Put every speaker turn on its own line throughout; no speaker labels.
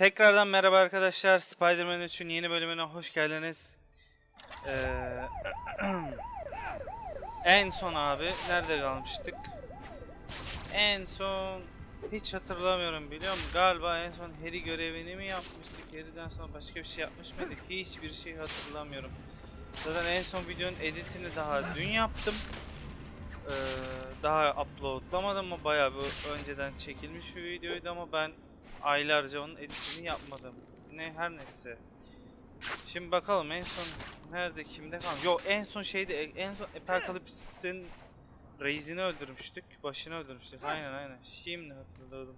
Tekrardan merhaba arkadaşlar. Spider-Man 3'ün yeni bölümüne hoş geldiniz. Ee, en son abi nerede kalmıştık? En son hiç hatırlamıyorum biliyor musun? Galiba en son Harry görevini mi yapmıştık? Harry'den sonra başka bir şey yapmış mıydık? Hiçbir şey hatırlamıyorum. Zaten en son videonun editini daha dün yaptım. Ee, daha uploadlamadım ama bayağı bir önceden çekilmiş bir videoydu ama ben aylarca onun editini yapmadım. Ne her neyse. Şimdi bakalım en son nerede kimde kalmış? Yok en son şeyde en son Apocalypse'in Reis'ini öldürmüştük. Başını öldürmüştük. Aynen aynen. Şimdi hatırladım.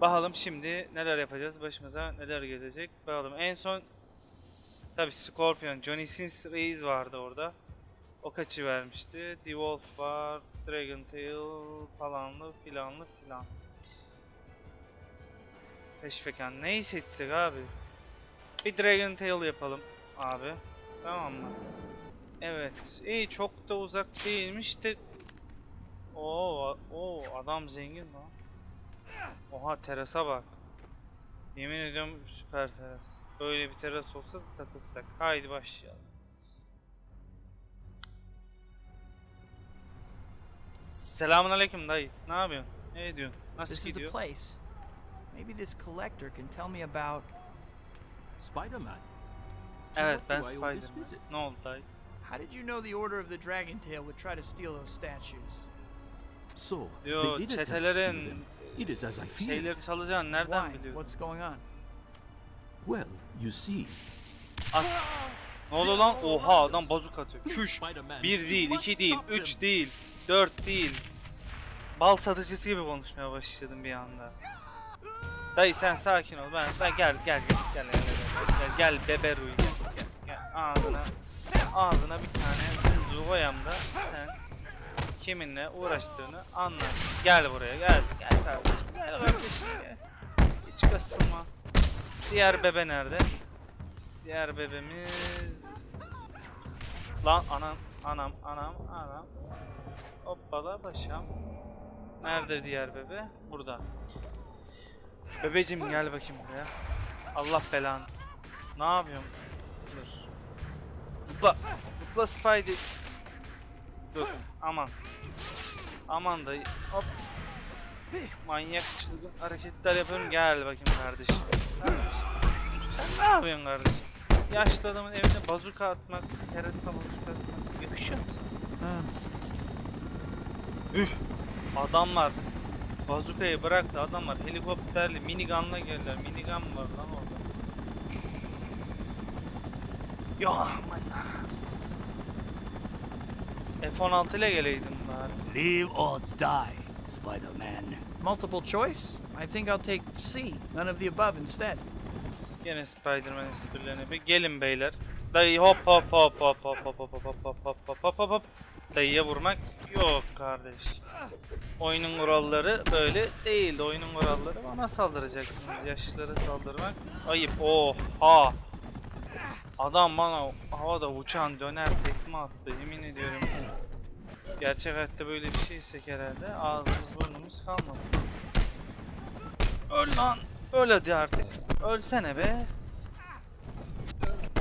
Bakalım şimdi neler yapacağız? Başımıza neler gelecek? Bakalım en son Tabi Scorpion, Johnny Sins Reis vardı orada. O kaçı vermişti. The Wolf var, Dragon Tail falanlı filanlı filan. Peşfeken neyi seçsek abi? Bir Dragon Tail yapalım abi. Tamam mı? Evet. İyi çok da uzak değilmiş de. Oo, o adam zengin lan. Oha terasa bak. Yemin ediyorum süper teras. Böyle bir teras olsa da takılsak. Haydi başlayalım. Selamun aleyküm dayı. Ne yapıyorsun? Ne ediyorsun? Nasıl gidiyor?
Maybe this collector can tell me about.
Spider-Man.
Evet ben Spider-Man. Ne oldu dayı?
How did you know the Order of the Dragon Tail would try to steal those statues?
So,
Yo
they did
çetelerin
them. It is as I feared.
şeyleri çalacağını nereden
Why?
biliyorsun?
What's going on?
Well, you see,
As ne oldu lan? Oha adam bazuk atıyor. Çüş. Bir değil, iki değil, üç değil, dört değil. Bal satıcısı gibi konuşmaya başladım bir anda. Dayı sen sakin ol. Ben, ben gel gel gel gel gel gel gel, beberuy gel, gel gel ağzına ağzına bir tane zınzı koyamda sen kiminle uğraştığını anlat. Gel buraya gel gel kardeşim gel kardeşim gel. Hiç kasılma. Diğer bebe nerede? Diğer bebemiz Lan anam anam anam anam Hoppala paşam Nerede diğer bebe? Burada Bebecim gel bakayım buraya. Allah belanı. Ne yapıyorsun? Dur. Zıpla. Zıpla Spidey. Dur. Aman. Aman dayı. Hop. Manyak çılgın hareketler yapıyorum. Gel bakayım kardeşim. Kardeşim. Sen ne yapıyorsun kardeşim? Yaşlı adamın evine bazuka atmak, terasta bazuka atmak. Yakışıyor mu sana? Üf. Adamlar bazukayı bıraktı adamlar helikopterli minigunla geldiler. Minigun var lan orada. Yo aman. F-16 ile geleydim bari.
Live or die, Spider-Man.
Multiple choice? I think I'll take C. None of the above instead.
Gene Spider-Man esprilerine bir gelin beyler. Dayı hop hop hop hop hop hop hop hop hop hop hop hop hop hop hop Dayıya vurmak yok kardeş. Oyunun kuralları böyle değil. Oyunun kuralları bana saldıracaksınız. Yaşlılara saldırmak ayıp. Oha. Adam bana havada uçan döner tekme attı. Yemin ediyorum. Gerçek hayatta böyle bir şeysek herhalde ağzımız burnumuz kalmaz. Öl lan. Öl hadi artık. Ölsene be.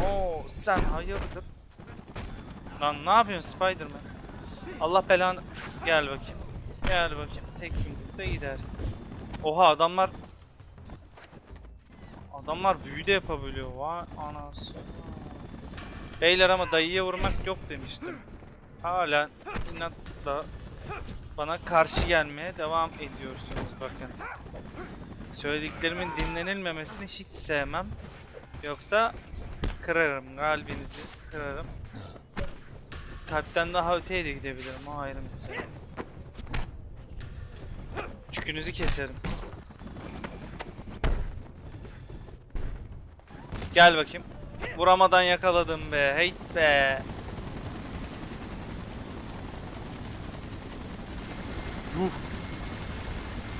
Oo sen hayırdır? Lan ne yapıyorsun Spiderman? Allah belanı. Gel bakayım. Gel bakayım. Tek yumrukta gidersin. Oha adamlar Adamlar büyü de yapabiliyor. Vay anası. Beyler ama dayıya vurmak yok demiştim. Hala inatla bana karşı gelmeye devam ediyorsunuz bakın. Söylediklerimin dinlenilmemesini hiç sevmem. Yoksa kırarım kalbinizi kırarım. Kalpten daha öteye de gidebilirim o ayrı mesele. Çükünüzü keserim. Gel bakayım. Vuramadan yakaladım be. Hey be. Yuh.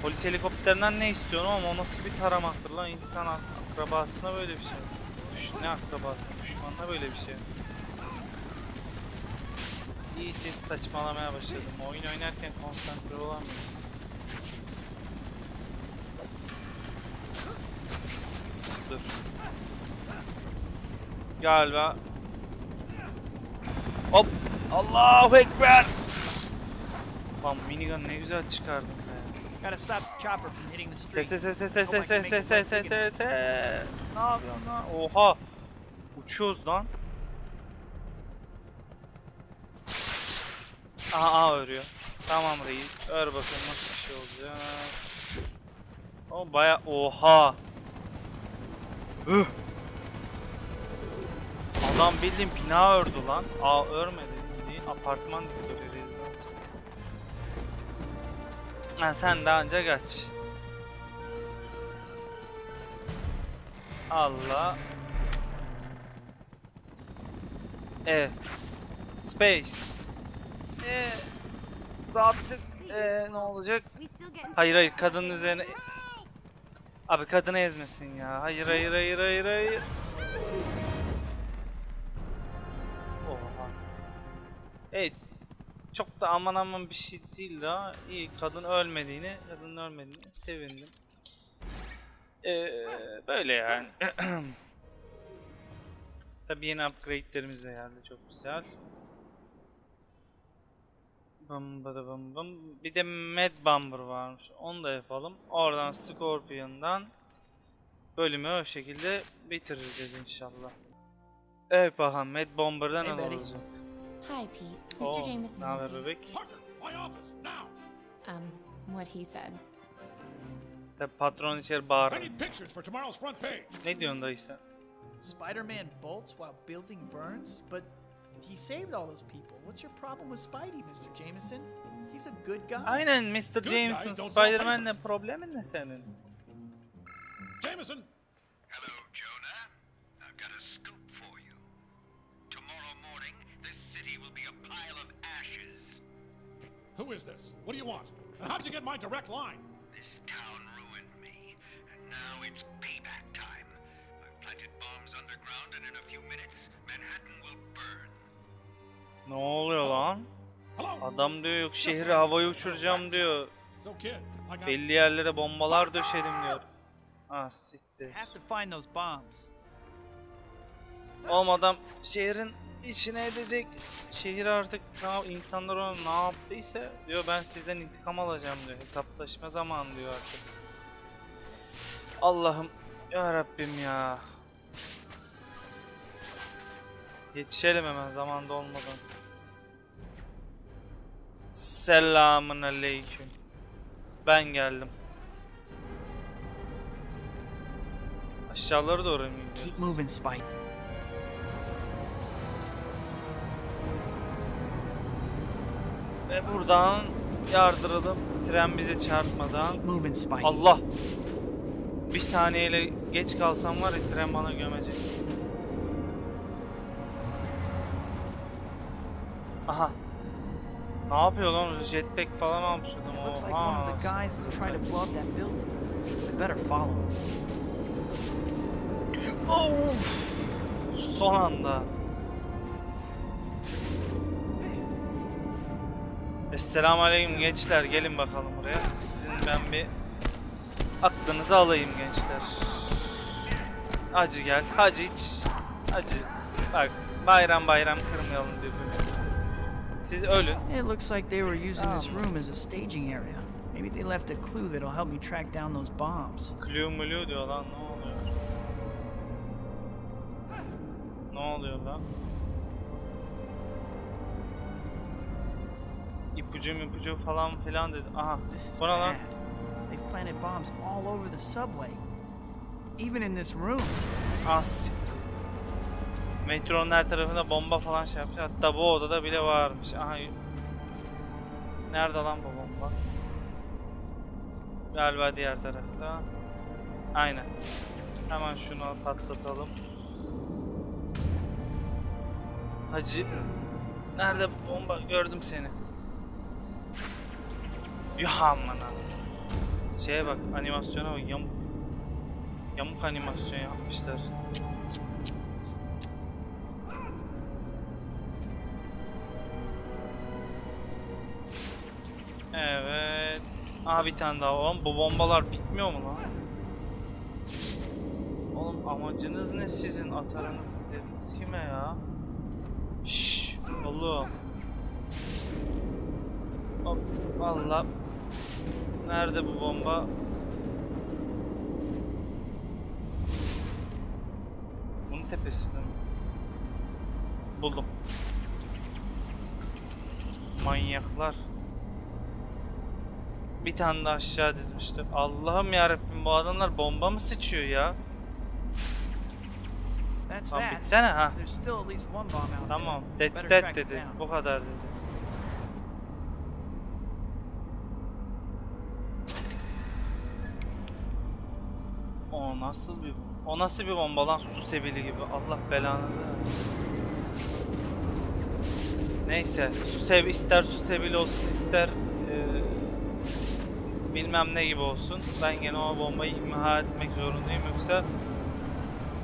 Polis helikopterinden ne istiyorsun ama o nasıl bir taramaktır lan insan ak- akrabasına böyle bir şey. Düş ne akrabası? Düşmanla böyle bir şey. İyice saçmalamaya başladım. Oyun oynarken konsantre olamıyoruz. dur. Galiba. Hop. Allahu Ekber. Lan minigun ne güzel çıkardım be.
Gotta stop the chopper from hitting the street.
se se se se se se se se se se se Ne yapıyorsun lan? Oha. Uçuyoruz lan. Aha aha örüyor. Tamam reis. Ör bakalım nasıl bir şey olacak. O baya oha. Adam bildiğin bina ördü lan. Aa örmedi. Bildiğin apartman dikti rezidans. Ha sen daha önce kaç. Allah. E. Space. E. Saptık. E ne olacak? Hayır hayır kadının üzerine. Abi kadını ezmesin ya. Hayır hayır hayır hayır hayır. Oha. Evet. Çok da aman aman bir şey değil daha. İyi kadın ölmediğini, kadının ölmediğini sevindim. Ee, böyle yani. Tabii yeni upgrade'lerimiz de geldi çok güzel. Bıdı bım bım. Bir de Mad Bomber varmış. Onu da yapalım. Oradan Scorpion'dan bölümü o şekilde bitiririz inşallah. Evet bakalım Mad Bomber'dan
Hey,
olacak?
Hi, Pete. Mr.
Oh,
Jameson
ne haber bebek?
Parker, my office, now!
Um, what he said.
Tabii patron içeri bağırır.
I need pictures for tomorrow's front page.
Ne diyorsun dayı sen?
Spider-Man bolts while building burns, but he saved all those people. What's your problem with Spidey, Mr. Jameson? He's a good guy.
Aynen Mr.
guys
Jameson
don't
Spider-Man'le
sell
problemin ne senin?
Jameson,
Hello, Jonah. I've got a scoop for you. Tomorrow morning, this city will be a pile of ashes.
who is this? What do you want? And how'd you get my direct line?
This town ruined me, and now it's payback time. I've planted bombs underground, and in a few minutes, Manhattan will burn.
Ne oluyor lan? Adam diyor yok şehri havaya uçuracağım diyor. Belli yerlere bombalar döşedim diyor. Ah siktir. Oğlum adam şehrin içine edecek. Şehir artık insanlar ona ne yaptıysa diyor ben sizden intikam alacağım diyor. Hesaplaşma zamanı diyor artık. Allah'ım ya Rabbim ya. Yetişelim hemen zamanda olmadan. Selamun aleyküm. Ben geldim. Aşağılara doğru mu gidiyor?
Keep moving, Spidey.
Ve buradan yardıralım. Tren bizi çarpmadan.
Keep moving, Spidey.
Allah! Bir saniyeyle geç kalsam var ya tren bana gömecek. Aha. Ne yapıyor lan? Jetpack falan almış adam.
Looks like one of the guys that tried to blow up that building. I better follow.
Of! Son anda. Esselamu Aleyküm gençler gelin bakalım buraya. Sizin ben bir aklınızı alayım gençler. Acı gel. Hacı iç. Acı. Bak bayram bayram kırmayalım birbirini. Siz ölün.
It looks like they were using this
Um.
room as a staging area. Maybe they left a clue that'll help me track down those bombs.
Clue mulu diyor lan ne oluyor? Ne oluyor lan? İpucu ipucu falan filan dedi. Aha.
This is
Bu ne lan?
bad. They've planted bombs all over the subway. Even in this room.
Ah siktir. Metronun her tarafında bomba falan şey yapmış. Hatta bu odada bile varmış. Aha. Nerede lan bu bomba? Galiba diğer tarafta. Aynen. Hemen şunu patlatalım. Hacı. Nerede bu bomba? Gördüm seni. Yuh amına. Şeye bak animasyona bak yamuk. Yamuk animasyon yapmışlar. Evet. Aha bir tane daha. Oğlum bu bombalar bitmiyor mu lan? Oğlum Amacınız ne sizin? Atarınız gideriniz kime ya? Şşş oğlum. Hop valla. Nerede bu bomba? Bunun tepesinde mi? Buldum. Manyaklar. Bir tane de aşağı dizmişler. Allah'ım yarabbim bu adamlar bomba mı sıçıyor ya?
That.
bitsene ha. Tamam. That's that dedi. Bu kadar dedi. O nasıl bir o nasıl bir bomba lan su sebili gibi. Allah belanı versin. Neyse, su sev ister su sebili olsun ister bilmem ne gibi olsun. Ben gene o bombayı imha etmek zorundayım yoksa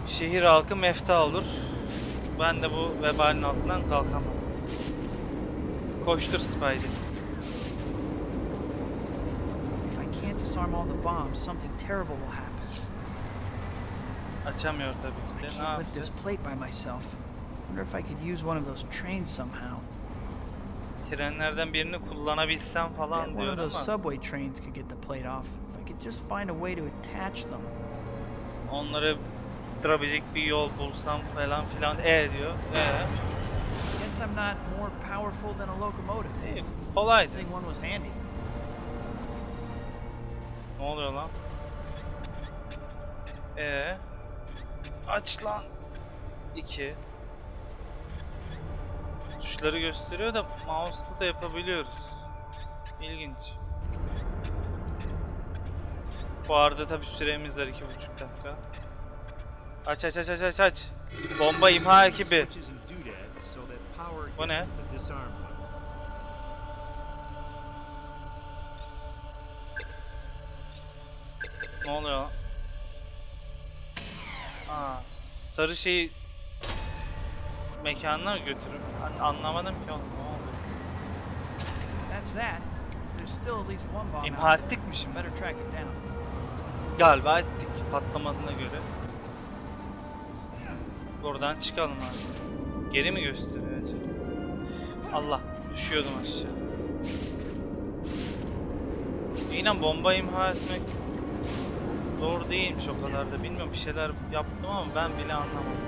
şehir halkı mefta olur. Ben de bu vebalin altından kalkamam. Koştur Spidey.
If I can't disarm all the bombs, something terrible will happen.
Açamıyor tabii
I
ki. Ne
can't lift this plate by myself. Wonder if I could use one of those trains somehow.
Trenlerden birini kullanabilsem falan diyor ama
subway trains could get the plate off. If I could just find a way to attach them.
onları tutturabilecek bir yol bulsam falan filan e diyor. E.
Guess I'm not more powerful than a locomotive.
İyi, kolaydı.
I think one was handy.
Ne oluyor lan? E. Aç lan. 2. Tuşları gösteriyor da mouse'la da yapabiliyoruz. İlginç. Bu arada tabi süremiz var iki buçuk dakika. Aç aç aç aç aç aç. Bomba imha ekibi. Bu ne? Ne oluyor? Aa, sarı şeyi mekanına götürüp An- anlamadım ki oğlum ne oldu?
That's that. There's still at least one bomb
İmha ettik mi şimdi?
Better track it down.
Galiba ettik patlamadığına göre. Buradan çıkalım abi. Geri mi gösteriyor acaba? Allah düşüyordum aşağı. Yine bomba imha etmek zor değilmiş o kadar da. Bilmiyorum bir şeyler yaptım ama ben bile anlamadım.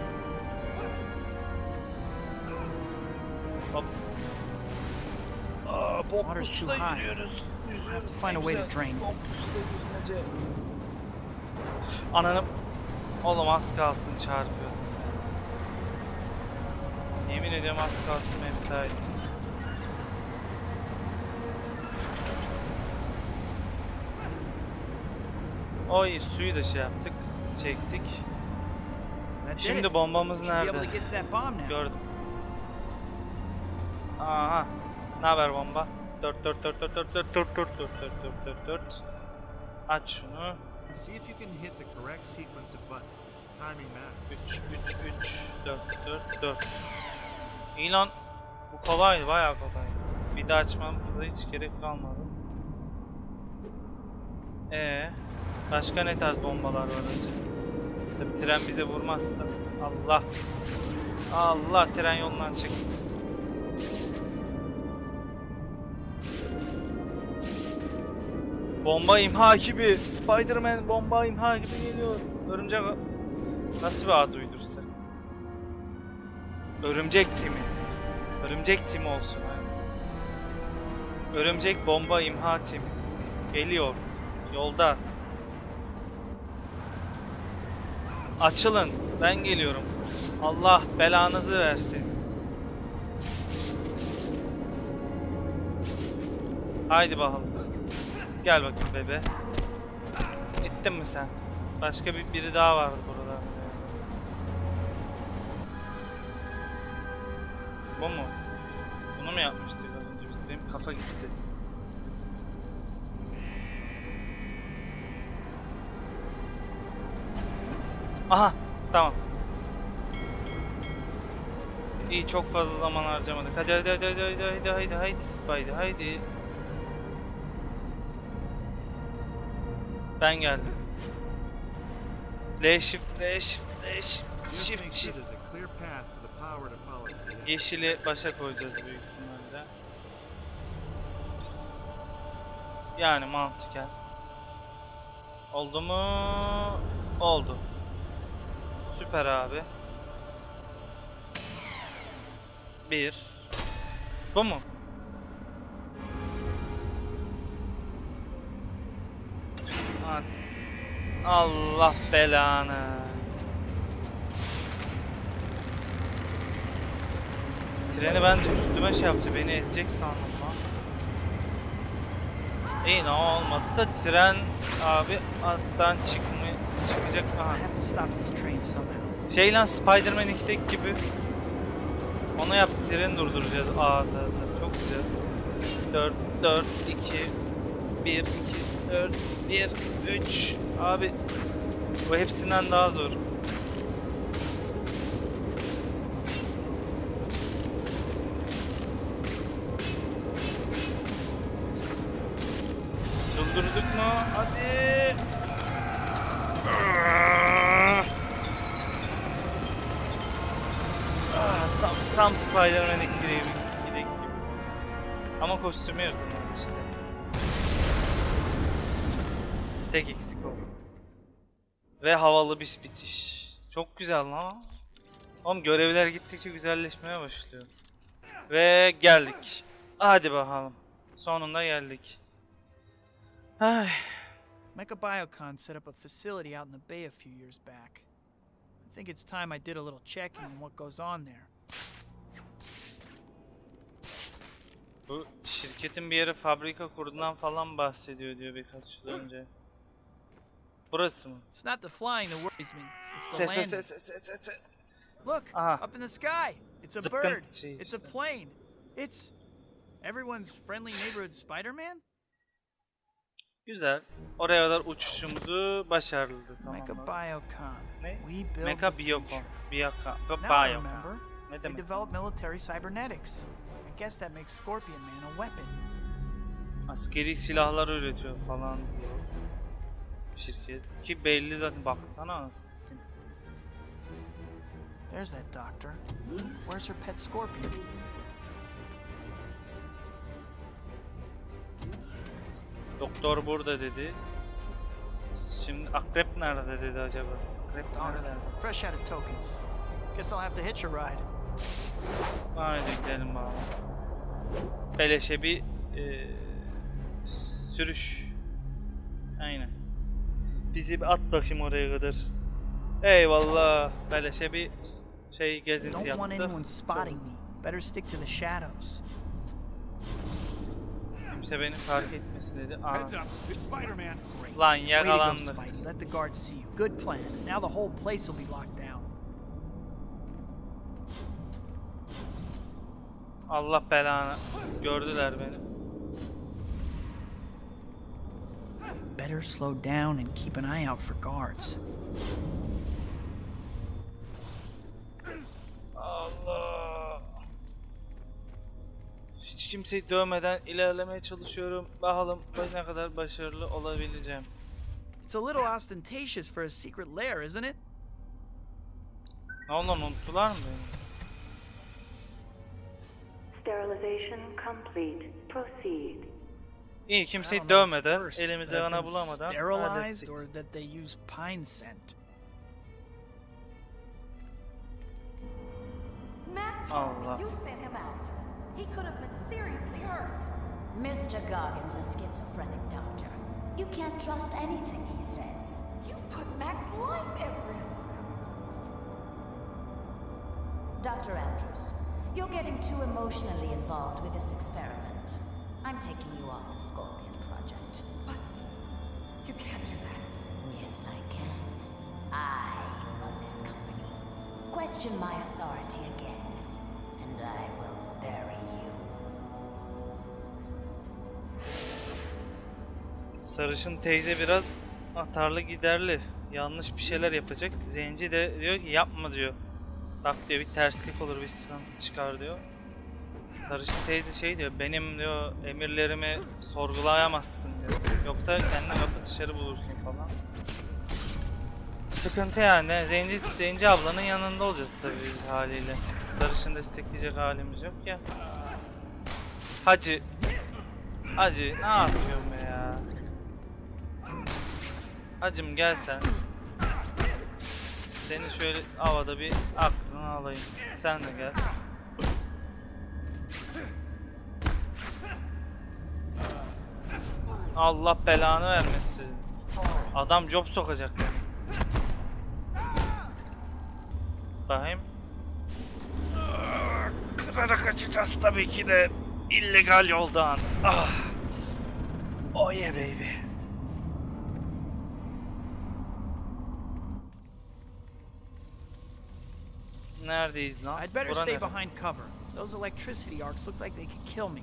Aa,
Water's too high.
yürüyoruz.
Have to find a way to drain.
Yüzmece. Ananı... Oğlum az kalsın çarpıyor. Yemin ediyorum az kalsın mefta ettim. Oy suyu da şey yaptık. Çektik. Şimdi bombamız nerede? Gördüm. Aha. Ne haber bomba? 4 4 4 4 4 4 4 4 4 4 4 4 4 Aç şunu.
See if you can hit the correct sequence of buttons. Timing matters.
3 3 3 4 4 4 İyi lan. Bu kolaydı, bayağı kolaydı. Bir daha açmamıza hiç gerek kalmadı. Ee, başka ne tarz bombalar var acaba? Tabii tren bize vurmazsa. Allah. Allah tren yolundan çık. Bomba imha gibi. Spider-Man bomba imha gibi geliyor. Örümcek nasıl bir ad uydursa? Örümcek timi. Örümcek timi olsun. aynen. Örümcek bomba imha timi. Geliyor. Yolda. Açılın. Ben geliyorum. Allah belanızı versin. Haydi bakalım. Gel bakayım bebe. Ettin mi sen? Başka bir biri daha vardı burada. Bu mu? Bunu mu yapmıştık az önce biz? Benim kafa gitti. Aha, tamam. İyi çok fazla zaman harcamadık. Hadi hadi hadi hadi hadi hadi hadi hadi Spidey haydi. Ben geldim. L shift L shift
This
Shift shift.
end.
Yeşili başa koyacağız büyük ihtimalle. Yani mantıken. Oldu mu? Oldu. Süper abi. Bir. Bu mu? At. Allah belanı. Treni ben de üstüme şey yaptı. Beni ezecek sandım lan. İyi ne olmadı da tren abi alttan çıkmı çıkacak.
Somehow.
Şey lan Spider-Man 2'deki gibi. Onu yaptı tren durduracağız. Aa da, da. çok güzel. 4 4 2 1 2 4 1 3 abi bu hepsinden daha zor. Durdurduk mu? Hadi. Ah, tam, tam Spider-Man 2'deki gibi. Ama kostümü yok işte. Tek eksik o. Ve havalı bir bitiş. Çok güzel lan. Oğlum görevler gittikçe güzelleşmeye başlıyor. Ve geldik. Hadi bakalım. Sonunda geldik. Ay.
Mecha Biocon set up a facility out in the bay a few years back. I think it's time I did a little checking on what goes on there.
Bu şirketin bir yere fabrika kurduğundan falan bahsediyor diyor birkaç yıl önce. Burası mı?
It's not the flying that worries me. It's the
Ses ses
landing.
ses ses ses ses.
Look,
Aha.
up in the sky. It's a
Zıpkın
bird.
şey
It's a
işte.
plane. It's everyone's friendly neighborhood Spider-Man.
Güzel. Oraya kadar uçuşumuzu başarıldı
Mecha
tamam.
Biocon.
Ne?
We build
Mecha
the
Biocon.
future.
Biocon.
Now I
Biocon.
remember.
Ne
They
demek?
develop military cybernetics. I guess that makes Scorpion Man a weapon.
Askeri silahlar üretiyor falan diyor. Şirket. Ki belli zaten baksana.
There's that doctor. Where's her pet scorpion?
Doktor burada dedi. Şimdi akrep nerede dedi acaba? Akrep nerede?
Fresh out of tokens. Guess I'll have to hitch a ride.
Haydi gidelim abi. Beleşe bir eee, sürüş. Aynen. Bizi bir at bakayım oraya kadar. Eyvallah. Beleşe bir şey gezinti
Don't want
yaptı.
anyone spotting me. Better stick to the shadows.
Kimse beni fark etmesin dedi. Aa, lan yakalandı.
Let the guards see you. Good plan. Now the whole place will be locked down.
Allah belanı. Gördüler beni.
Better slow down and keep an eye out for guards.
Allah. Hiç kimseyi dövmeden ilerlemeye çalışıyorum. Bakalım ne kadar başarılı olabileceğim.
It's a little ostentatious for a secret lair, isn't it?
Ne oldu unuttular mı beni?
Sterilization complete. Proceed.
İyi
I
kimseyi dövmeden, elimize
been
bulamadan
Sterilized
hallettik.
or that they use pine scent.
Matt told
Allah.
me you sent him out. He could have been seriously hurt.
Mr. Goggins a schizophrenic doctor. You can't trust anything he says.
You put Mac's life at risk.
Dr. Andrews, you're getting too emotionally involved with this experiment. I'm taking you off the Scorpion project.
But you can't do that.
Yes, I can. I run this company. Question my authority again, and I will bury you.
Sarışın teyze biraz atarlı giderli. Yanlış bir şeyler yapacak. Zenci de diyor ki yapma diyor. Bak diyor bir terslik olur bir sıkıntı çıkar diyor. Sarışın teyze şey diyor benim diyor emirlerimi sorgulayamazsın diyor. Yoksa kendine kapı dışarı bulursun falan. sıkıntı yani. Zenci, Zenci ablanın yanında olacağız tabii haliyle. Sarışın destekleyecek halimiz yok ya. Hacı. Hacı ne yapıyorum ya? Hacım gel sen. Seni şöyle havada bir aklını alayım. Sen de gel. Allah belanı vermesin. Adam job sokacak beni. Bakayım. Kırarak açacağız tabii ki de illegal yoldan. Ah. Oh yeah baby. Neredeyiz lan?
I'd better stay behind cover. Those electricity arcs look like they could kill me.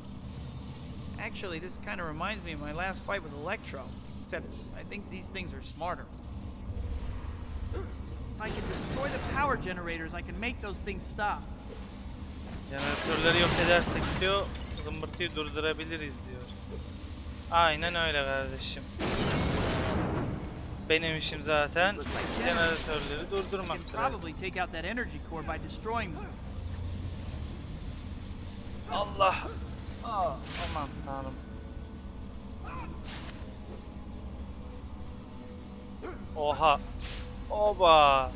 Actually, this kind of reminds me of my last fight with Electro, except I think these things are smarter. If I can destroy the power generators, I can make those things stop.
Jeneratörleri yok edersek diyor, zımbırtıyı durdurabiliriz diyor. Aynen öyle kardeşim. Benim işim zaten jeneratörleri durdurmaktır.
probably take out that energy core by destroying them.
Allah! Aa, aman tanrım. Oha! Oba!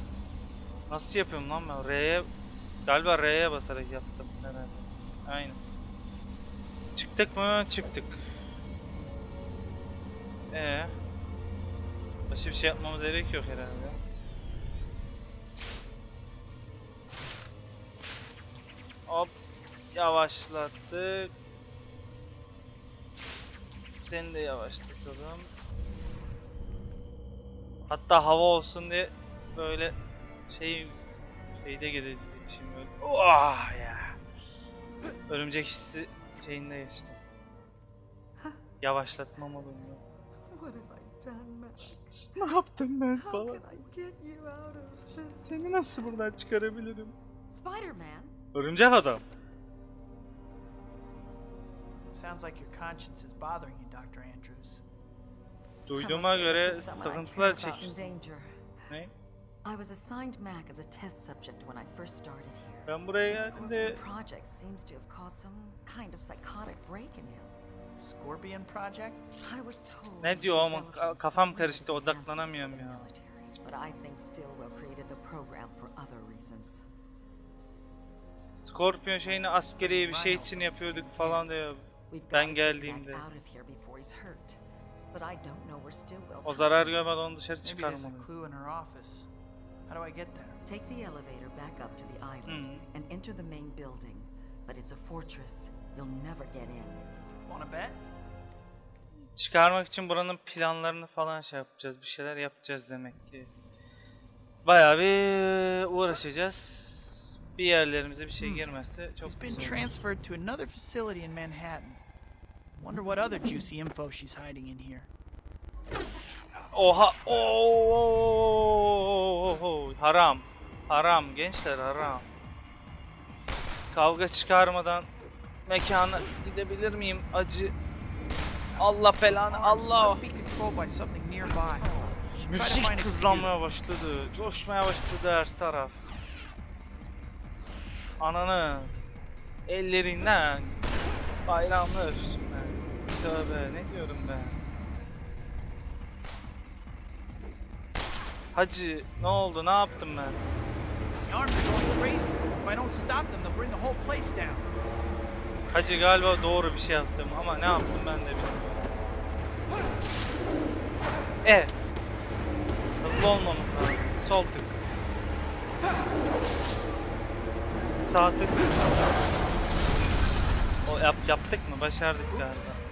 Nasıl yapıyorum lan ben? R'ye... Galiba R'ye basarak yaptım herhalde. Aynen. Çıktık mı? Çıktık. Ee, Başka bir şey yapmamız gerek yok herhalde. Hop. Yavaşlattık. Seni de yavaşlatalım. Hatta hava olsun diye böyle şey şeyde gideceğim böyle. Oh ya. Örümcek hissi şeyinde geçtim. Yavaşlatmam olumlu.
What have I done, Max?
Ne yaptım ben
How
falan?
can I get you out of this?
Seni nasıl buradan çıkarabilirim?
Spider-Man?
Örümcek adam.
Sounds like your conscience is bothering you, Dr. Andrews.
Duyduğuma göre sıkıntılar.
Danger.
Ne?
I was assigned Mac as a test subject when I first started here.
Ben buraya
The
geldiğimde
Scorpion Project seems to have caused some kind of psychotic break in him.
Scorpion Project?
I was told
Ne diyor ama kafam karıştı, odaklanamıyorum ya.
military, But I think Stillwell created the program for other reasons.
Scorpion şeyini askeri bir şey için yapıyorduk falan diyor.
We've
Ben
got to get Mac
geldiğimde.
out of here before he's hurt. But I don't know where Stillwell's
O zarar görmeden onu dışarı çıkarmalıyım.
clue in her office. How do I get there?
Take the elevator back up to the island
Mhm.
and enter the main building. But it's a fortress. You'll never get in.
Wanna bet?
Çıkarmak için buranın planlarını falan şey yapacağız. Bir şeyler yapacağız demek ki. Bayağı bir uğraşacağız. Bir yerlerimize bir şey
Hmm.
girmezse çok
He's been
güzel olur.
transferred to another facility in Manhattan. Wonder what other juicy info she's hiding in here.
Oha! Oo! Haram. Haram gençler haram. Kavga çıkarmadan mekana gidebilir miyim? Acı. Allah belanı Allah. Müzik
a cue.
hızlanmaya başladı. Coşmaya başladı her taraf. Ananı ellerinden bayramlar. Tövbe ne diyorum ben. Hacı ne oldu ne yaptım ben? Hacı galiba doğru bir şey yaptım ama ne yaptım ben de bilmiyorum. E. Hızlı olmamız lazım. Sol tık. Sağ tık. O yap, yaptık mı? Başardık galiba.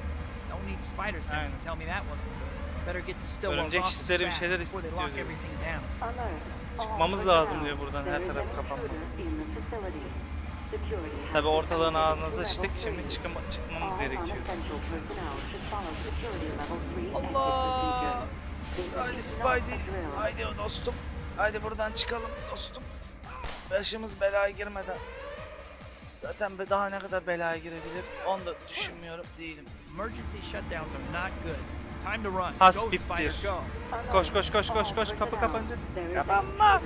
Need spider sense
Aynen.
to tell me that wasn't good. Better get to Stillwell's
Örümcek
office
hisleri bir
fast
şeyler
before they
istiyor
lock
diyor.
everything down.
Çıkmamız lazım diyor buradan her taraf kapanma. Tabi ortalığın ağzına sıçtık şimdi çıkım, çıkmamız gerekiyor. Allah! Haydi Spidey. Haydi dostum. Haydi buradan çıkalım dostum. Başımız belaya girmeden. Zaten daha ne kadar belaya girebilir onu da düşünmüyorum değilim.
Emergency shutdowns are not good. Time to run.
Has
Go. Spider, go.
Koş koş koş koş koş kapı kapanacak. Kapanma.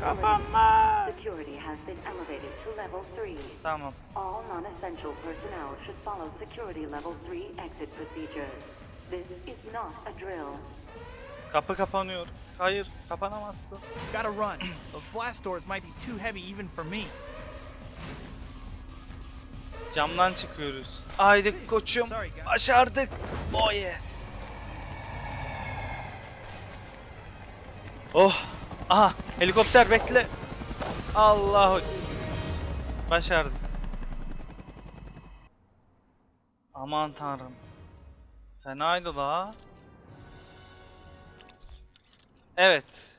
Kapanma.
Security has been elevated to level 3.
Tamam.
All non-essential personnel should follow security level 3 exit procedures. This is not a drill.
Kapı kapanıyor. Hayır kapanamazsın.
Gotta run. Those blast doors might be too heavy even for me.
Camdan çıkıyoruz. Haydi koçum. Başardık. Oh yes. Oh. Aha helikopter bekle. Allahu. Başardık. Aman tanrım. Fenaydı la. Evet.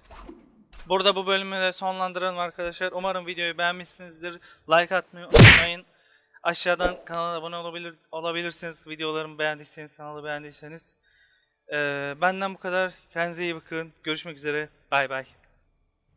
Burada bu bölümü de sonlandıralım arkadaşlar. Umarım videoyu beğenmişsinizdir. Like atmayı unutmayın. Aşağıdan kanala abone olabilir olabilirsiniz. Videolarımı beğendiyseniz, kanalı beğendiyseniz. Ee, benden bu kadar. Kendinize iyi bakın. Görüşmek üzere. Bay bay.